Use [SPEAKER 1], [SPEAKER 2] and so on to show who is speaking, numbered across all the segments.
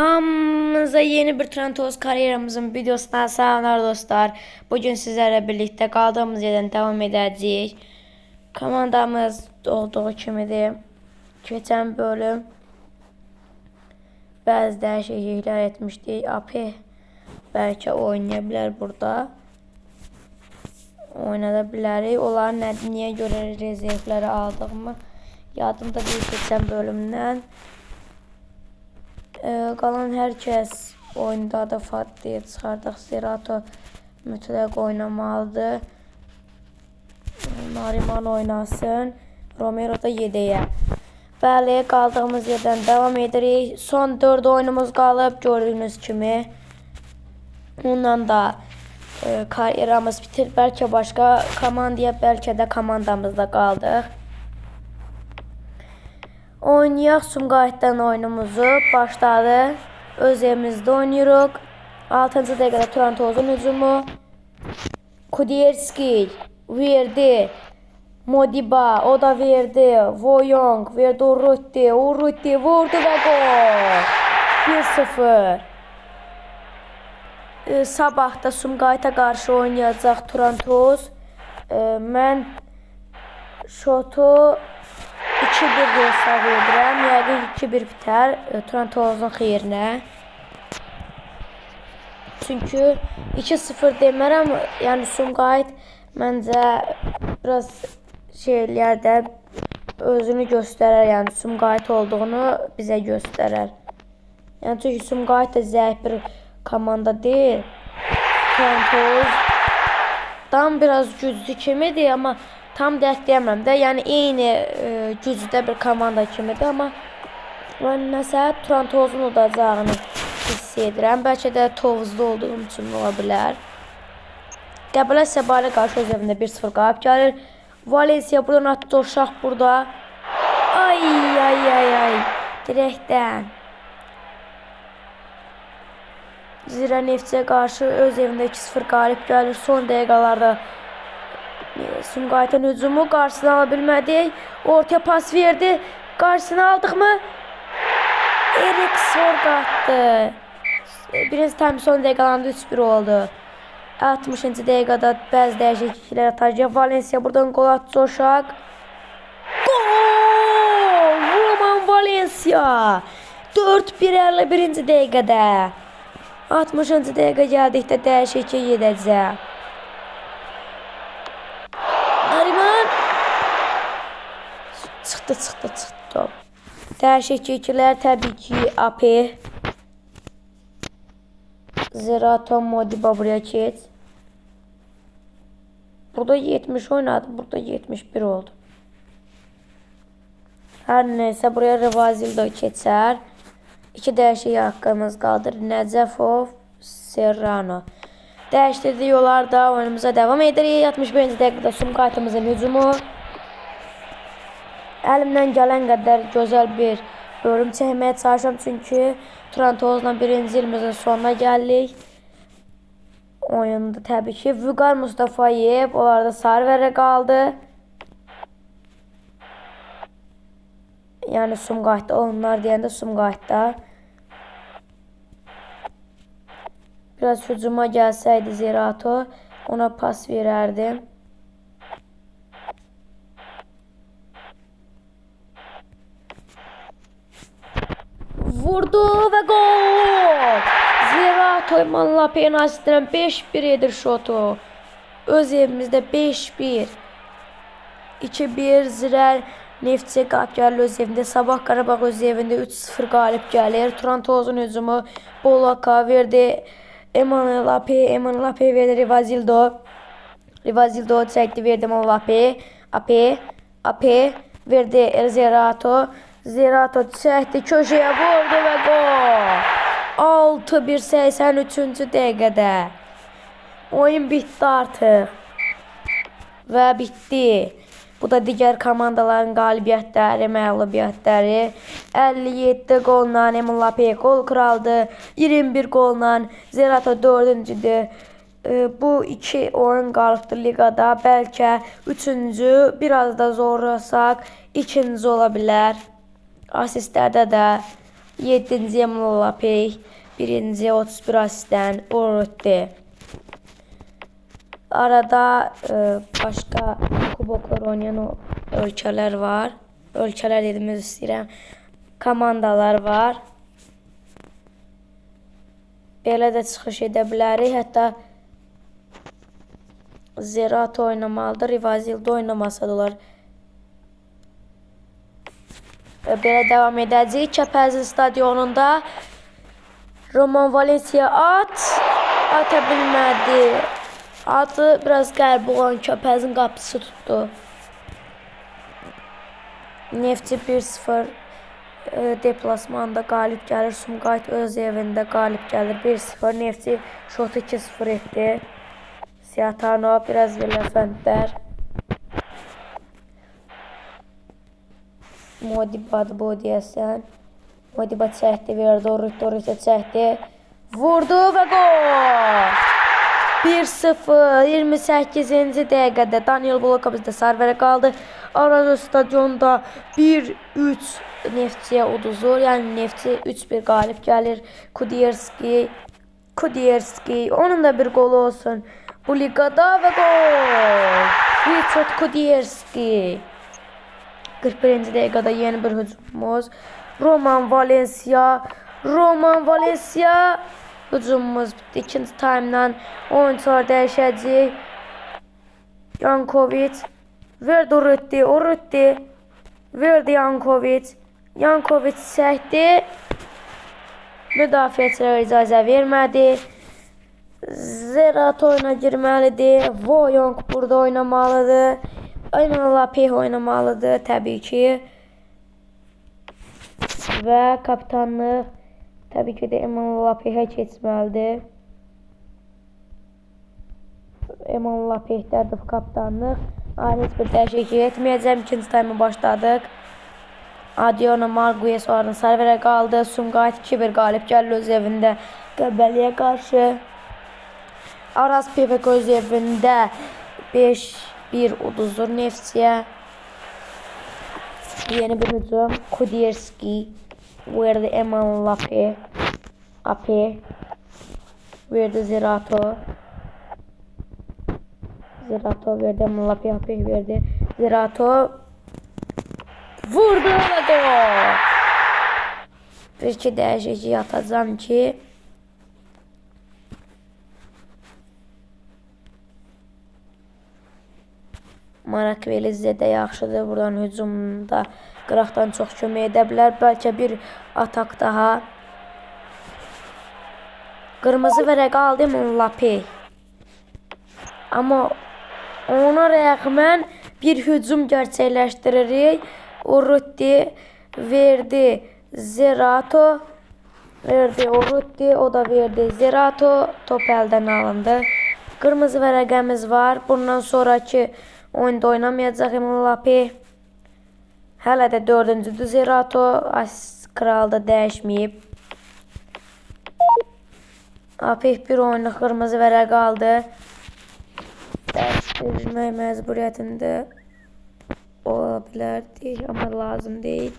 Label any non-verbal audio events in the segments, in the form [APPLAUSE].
[SPEAKER 1] Hamınıza yeni bir Trentos kariyeramızın videosundan selamlar dostlar. Bugün sizlerle birlikte kaldığımız yerden devam edeceğiz. Komandamız olduğu kimi de geçen bölüm bazı değişiklikler etmişti. AP belki oynayabilir burada. Oynadabilir. Onlar ne, niye göre rezervleri aldığımı yadımda değil geçen bölümden. Ee, qalan hər kəs oyunda da Fatih çıxardıq. Zerato mütləq oynamalıdır. Nariman oynasın. Romero da yedeyə. Bəli, qaldığımız yerdən davam edirik. Son 4 oyunumuz qalıb gördüyünüz kimi. Onunla da e, karyeramız bitir. Bəlkə başqa komandaya, bəlkə də komandamızda qaldıq. Oynayaq Sumqayıtdan oyunumuzu başladı. Öz evimizdə oynayırıq. 6-cı dəqiqədə Turantozun hücumu. Kudierski verdi. Modiba o da verdi. Voyong verdi Urruti. Urruti vurdu və gol. 1-0. Ee, sabah da Sumqayıta qarşı oynayacaq Turantoz. Ee, mən şotu 2-1 hesab edirəm. Yəqin 2-1 bitər e, Turantovun xeyrinə. Çünki 2-0 demərəm, yəni Sumqayıt məncə biraz şeylərdə özünü göstərər, yəni Sumqayıt olduğunu bizə göstərər. Yəni çünki Sumqayıt da zəif bir komanda deyil. Turantoz tam biraz güclü kimidir, amma tam deyəmirəm də. Yəni eyni e, gücdə bir komanda kimidir, amma mən nəsə Turantozun udacağını hiss edirəm. Bəlkə də Tovuzda olduğum üçün ola bilər. Qəbələ Səbalə qarşı öz evində 1-0 qalib gəlir. Valencia buradan atdı uşaq burada. Ay ay ay ay. Direkdən. Zira Neftçiyə qarşı öz evində 2-0 qalib gəlir. Son dəqiqələrdə e, Sumqayıtın hücumu qarşısını ala bilmədik. Ortaya pas verdi. Qarşısını aldıq mı? Erik Sorg atdı. Birinci tam son dəqiqələrində 3-1 oldu. 60-cı dəqiqədə bəzi dəyişikliklər atacaq. Valencia buradan qol atdı uşaq. Gol! Roman Valencia! 4-1 51-ci dəqiqədə. 60-cı dəqiqə gəldikdə dəyişiklik edəcək. Nariman çıxdı, çıxdı, çıxdı. Dəyişikliklər təbii ki AP. Zerato Modiba buraya geç. Burada 70 oynadı, burada 71 oldu. Hər neysə buraya Rivazildo keçər. İki dəyişik haqqımız qaldı. Nəcəfov, Serrano. Dəyişdirdik yollarda oyunumuza davam edirik. 61-ci dəqiqədə Sumqaytımızın hücumu. Əlimdən gələn qədər gözəl bir bölüm çəkməyə çalışıram çünki Turantozla birinci ilimizin sonuna gəldik. Oyunda təbii ki Vüqar Mustafayev onlarda sarı vərə qaldı. Yəni Sumqayıtda onlar deyəndə Sumqayıtda. Biraz hücuma gəlsəydi Zerato ona pas verərdim. Vurdu və gol! Zerato Manla penaltıdan 5-1 edir şotu. Öz evimizdə 5-1. 2-1 Zirər Neftçi qalib gəlir öz evində. Sabah Qarabağ öz evində 3-0 qalib gəlir. Turantozun hücumu Bolaka verdi. Emanuel Ape, Emanuel Ape verdi Rivazildo. Rivazildo çəkdi verdi Emanuel Ape. Ape, Ape verdi Zerato. Zerato çəkdi köşəyə vurdu və gol. 6-1 83-cü dəqiqədə. Oyun bitdi artıq. Və bitdi. Bu da digər komandaların qalibiyyətləri, məğlubiyyətləri. 57 qolla Emin Lape qol kraldı. 21 qolla Zerato 4-cüdür. E, Bu iki oyun qalıbdı liqada. Bəlkə üçüncü, biraz da zorlasaq ikinci ola bilər. Asistlərdə də 7-ci Mlapey, 1-ci 31 asisten Urruti. Arada e, başka kuboklar oynayan o ölkələr var. Ölkələr dediyimiz istəyirəm. Komandalar var. Belə də çıxış edə bilərik. Hətta Zerato oynamalıdır. Rivazildə oynamasa da olar. Belə davam edəcəyik. Kəpəzin stadionunda Roman Valencia at ata bilmədi. Atı biraz qərib olan Kəpəzin qapısı tutdu. Neftçi 1-0 e, deplasmanda qalib gəlir. Sumqayıt öz evində qalib gəlir. 1-0 Neftçi şotu 2-0 etdi. Siyatano biraz belə fəndlər. Modiba bu deyəsən. Modiba çəkdi, verdi, Orut'a çəkdi. Vurdu və gol! 1-0 28-ci dəqiqədə Daniel Bloka bizdə sarvərə qaldı. Arazo stadionda 1-3 Neftçiyə uduzur. Yəni Neftçi 3-1 qalib gəlir. Kudierski Kudierski onun da bir golü olsun. Bu ligada və gol! Richard Kudierski 41-ci dəqiqədə yeni bir hücumumuz. Roman Valencia. Roman Valencia hücumumuz. İkinci time'dan oyuncular dəyişəcək. Yankovic verdi Urruti, Urruti verdi Yankovic. Yankovic çəkdi. Müdafiəçilərə icazə vermədi. Zerat oyuna girməlidir. Voyong burada oynamalıdır. Ayman Lapih oynamalıdır təbii ki. Və kapitanlıq təbii ki də Eman Lapihə keçməlidir. Eman Lapihdədir kapitanlıq. Ayrı heç bir dəyişiklik etməyəcəm. İkinci tayma başladıq. Adiona Margues oradan serverə qaldı. Sumqayıt 2-1 qalib gəlir öz evində Qəbəliyə qarşı. Aras Pivek öz evində 5-1 uduzur Neftçiyə. Yeni bir hücum. Kudierski verdi Eman Lapi. Api verdi Zerato. Zerato verdi Eman Lapi. Api verdi Zerato. Vurdu və gol. Bir iki dəyişiklik atacağım ki Marakveli də yaxşıdır. Buradan hücumda qıraqdan çox kömək edə bilər. Bəlkə bir atak daha. Qırmızı vərəq aldı Lapi. Amma ona rəğmən bir hücum gerçəkləşdiririk. Urruti verdi Zerato verdi Urruti o da verdi Zerato top əldən alındı. Qırmızı vərəqəmiz var. Bundan sonraki oyunda oynamayacaq Emin Lapi. Hələ də dördüncüdür Zerato. Kralda dəyişməyib. Apih bir oyunda qırmızı vərəq aldı. Dəyişdirmək məcburiyyətində ola bilərdi, amma lazım deyil.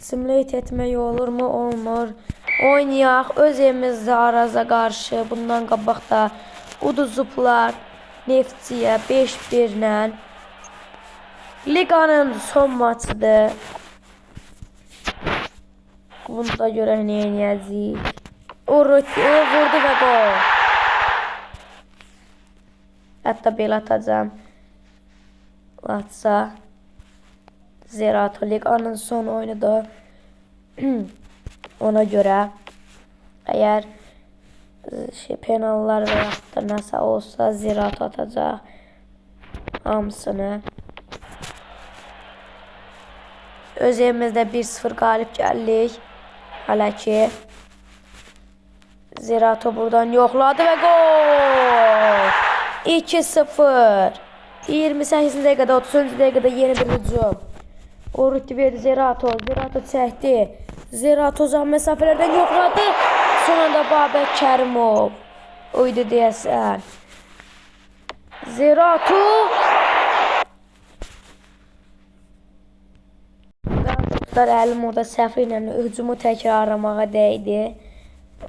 [SPEAKER 1] Simulate etmək olurmu? Olmur. Oynayaq. Öz evimizdə Araza qarşı bundan qabaq da uduzublar Neftçiyə 5-1 ilə. Liqanın son maçıdır. Bunda görə nə edəcəyik? Urruti o vurdu və gol. Hətta belə atacağım. Latsa. Zerato Liqanın son oyunudur. [CLEARS THROAT] Ona görə əgər e, şey penallar və yaxud da nəsə olsa Zerato atacaq hamısını. Öz evimizdə 1-0 qalib gəldik. Hələ ki Zerato buradan yoxladı və gol! 2-0. 28-ci dəqiqədə, 30-cu dəqiqədə yeni bir hücum. Orruti verdi Zerato. Zerato çəkdi. Zerato uzaq məsafələrdən yoxladı. Son anda Babək Kərimov. Uydu deyəsən. Zerato. Dostlar, əlim orada səhv ilə hücumu təkrarlamağa dəydi.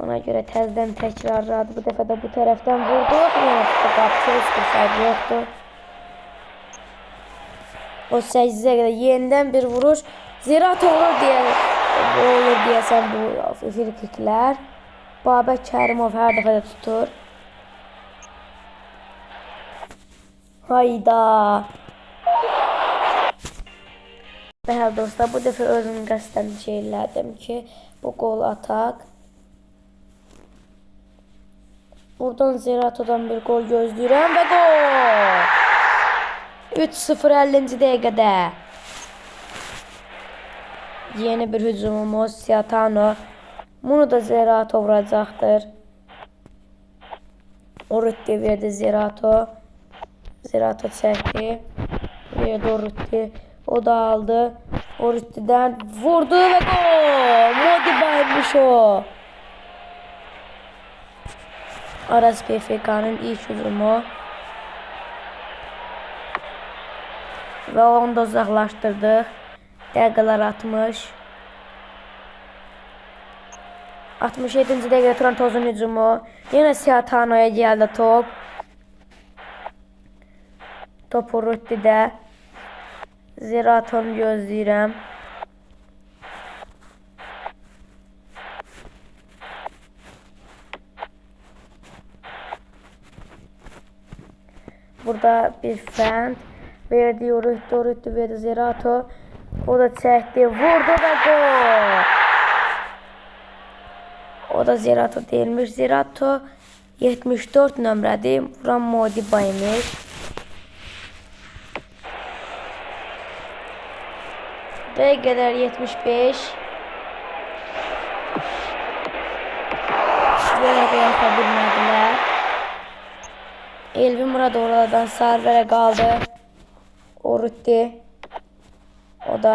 [SPEAKER 1] Ona görə təzədən təkrarladı. Bu dəfə də bu tərəfdən qapçı, heç bir fərq yoxdur. O 8'e kadar yeniden bir vuruş. Ziraat olur diye olur diyesen bu frikikler. Babək Kərimov hər dəfə də tutur. Hayda. Bəli dostlar, bu dəfə özüm qəsdən şey elədim ki, bu gol atak. Buradan Zirato'dan bir gol gözləyirəm və gol. 3-0 50. dəqiqədə. Yeni bir hücumumuz Siatano. Bunu da Zerato vuracaqdır. Orutti verdi Zerato. Zerato çəkdi. Verdi Orutti. O da aldı. Orutti'den vurdu ve gol. Modiba'ymış o. Aras PFK'nın ilk hücumu. Ve onu da uzaklaştırdık. Dəqiqələr 60. 67. dəqiqədə Trantozun hücumu. Yenə Siatano'ya gəldi top. Top Urutti'də. Ziraton gözləyirəm. Burada bir fənd verdi Urutdi, Urutdi verdi Zirato. O da çəkdi, vurdu və gol. O da Zerato değilmiş. Zerato 74 nömrədir. Vuran Modiba imiş. Dəqiqələr 75. Yenə də yata bilmədilər. Elvin Murad oradan Sarver'e qaldı. Orutti. O da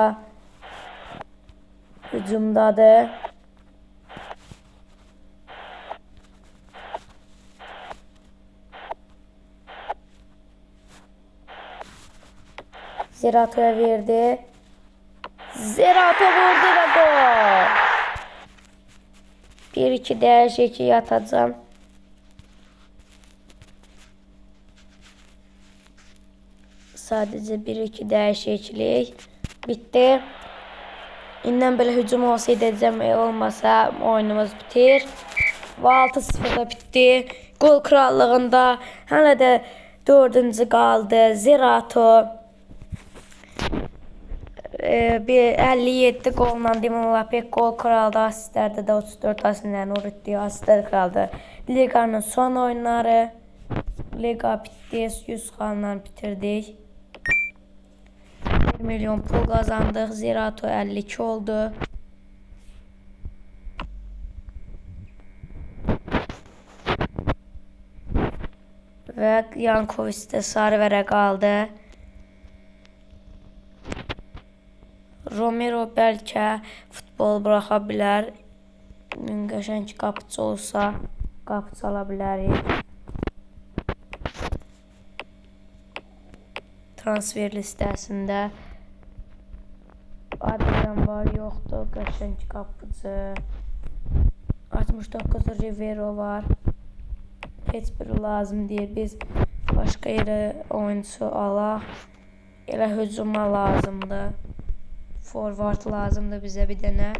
[SPEAKER 1] hücumdadır. Zerato'ya verdi. Zerato vurdu ve gol. 1-2 değişik yatacağım. Sadece 1-2 değişiklik. Bitti. İnden böyle hücum olsaydı edeceğim e, olmasa oyunumuz bitir. Ve 6-0'da bitti. Gol krallığında hala da dördüncü kaldı. Zerato. Ee, bir 57 golla Dimon pek gol kraldı. Asistlerde de 34 asistlerden Uruttu. Asistler kraldı. Liganın son oyunları. Liga bitti. 100 kanla bitirdik. 1 milyon pul kazandık. Zirato 52 oldu. Ve Yankovic de Sarver'e kaldı. Romero bəlkə futbol buraxa bilər. Qəşəng qapıçı olsa qapı çala bilərik. Transfer listəsində Adrian var, yoxdur. Qəşəng qapıcı. 69 Rivero var. Heç biri lazım deyil. Biz başqa yerə oyunçu alaq. Elə hücuma lazımdır. Forward lazımdır bizə bir dənə.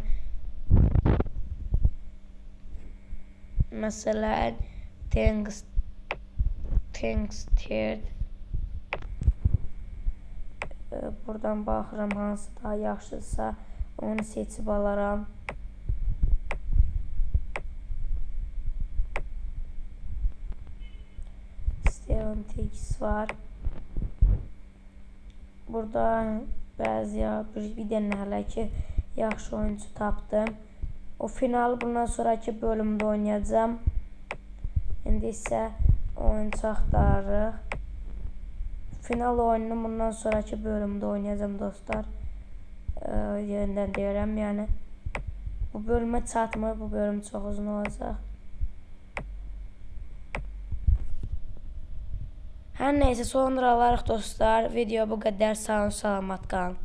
[SPEAKER 1] Məsələn, Tanks Tanks Tier Buradan baxıram hansı daha yaxşısa onu seçib alaram. Steven Tix var. Burada bəzi ya bir, bir dənə hələ ki yaxşı oyuncu tapdım. O final bundan sonraki bölümdə oynayacağım. İndi isə oyuncu axtarırıq. Final oyununu bundan sonraki bölümdə oynayacağım dostlar. Ee, yerindən deyirəm, yəni bu bölümə çatmır, bu bölüm çox uzun olacaq. Hər nəysə sonralarıq dostlar. Video bu qədər. Sağ olun, salamat qalın.